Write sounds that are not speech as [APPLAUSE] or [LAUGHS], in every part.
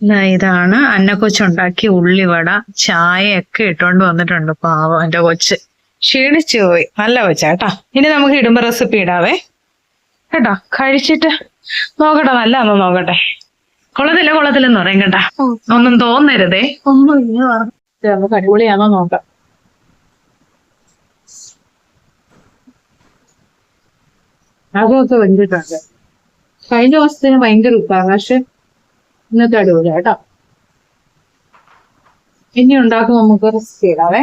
ദാ അന്ന അന്നക്കൊച്ചുണ്ടാക്കിയ ഉള്ളിവട. ചായയൊക്കെ ഇട്ടുകൊണ്ട് വന്നിട്ടുണ്ട് പാവം എന്റെ കൊച്ച്. ക്ഷീണിച്ചു പോയി. നല്ല കൊച്ചാട്ടാ ഇനി നമുക്ക് ഇടുമ്പോ റെസിപ്പി ഇടാവേ. കേട്ടോ കഴിച്ചിട്ട് നോക്കട്ടെ നല്ല അമ്മ നോക്കട്ടെ. കൊള്ളത്തില്ല കൊള്ളത്തില്ലെന്ന് പറയും കേട്ടാ. ഒന്നും തോന്നരുതേ. ഒന്നും നമുക്ക് അടിപൊളിയാണോ നോക്കാം. അതൊക്കെ വെന്തിട്ടുണ്ട്. കഴിഞ്ഞ ദിവസത്തിന് ഭയങ്കര ഉപ്പാണ് പക്ഷെ ഇന്നത്തെ അടിപൊളി കേട്ടോ ഇനി ഉണ്ടാക്കും നമുക്ക് ചെയ്താവേ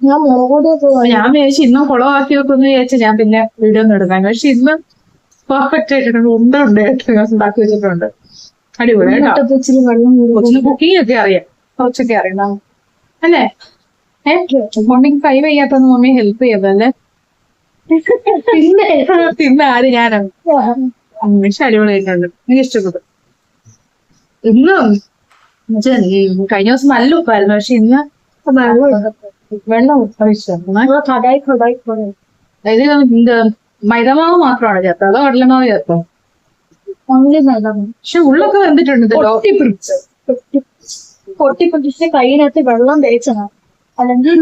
ഞാൻ മുളകോട് ഞാൻ വിചാരിച്ചു ഇന്നും കുളമാക്കി വെക്കുന്നു വിചാരിച്ചു. ഞാൻ പിന്നെ വീഡിയോ ഒന്നും എടുക്കാൻ പക്ഷെ ഇന്ന് പെർഫെക്റ്റ് ആയിട്ടുണ്ട്. ഉണ്ട് ഉണ്ട്. കേട്ടോ ഞാൻ ഉണ്ടാക്കി വെച്ചിട്ടുണ്ട്. അടിപൊളി കേട്ടോ കൊച്ചിന് കുക്കിംഗ് ഒക്കെ അറിയാം. കുറച്ചൊക്കെ അറിയണം. അല്ലേ? ഏഹ് മമ്മിക്ക് കൈ വയ്യാത്തൊന്ന് മമ്മി ഹെൽപ്പ് ചെയ്തല്ലേ പിന്നെ? [LAUGHS] പിന്നെ ആര് ഞാനാണ്? പക്ഷെ അടിപൊളിയായിട്ടുണ്ട്. എനിക്ക് ഇഷ്ടപ്പെട്ടു. ഇന്ന് കഴിഞ്ഞ ദിവസം നല്ല ഉപ്പായിരുന്നു. പക്ഷെ ഇന്ന് വെള്ളം അതായത് ഇത് മൈദമാവ് മാത്രമാണ് ചേർത്തത്. അതോ കടലമാവ് ചേർത്തോ? പക്ഷെ ഉള്ളൊക്കെ വന്നിട്ടുണ്ട് പൊട്ടിപ്പിടിച്ച് കയ്യിനകത്ത് വെള്ളം തേച്ചണം അല്ലെങ്കിൽ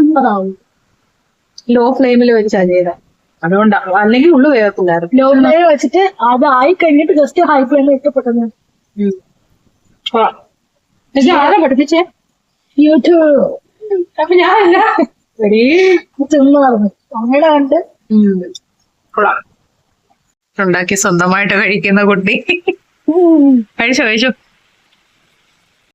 ലോ ഫ്ലെയിമിൽ വെച്ചാ ചെയ്ത അതുകൊണ്ടാ. അല്ലെങ്കിൽ ഉള്ളു വേഗത്തില്ലായിരുന്നു ലോ ഫ്ലെയിം വെച്ചിട്ട് അതായി കഴിഞ്ഞിട്ട് ജസ്റ്റ് ഹൈ ഫ്ലെയിം ഇഷ്ടപ്പെട്ടത് ആരാ പഠിപ്പിച്ചേ? യൂട്യൂബ്. അപ്പൊ ഞാൻ. തിന്നാറുണ്ട് അങ്ങനെ കണ്ട്. ഉണ്ടാക്കി സ്വന്തമായിട്ട് കഴിക്കുന്ന കുട്ടി. കഴിച്ചോ കഴിച്ചോ?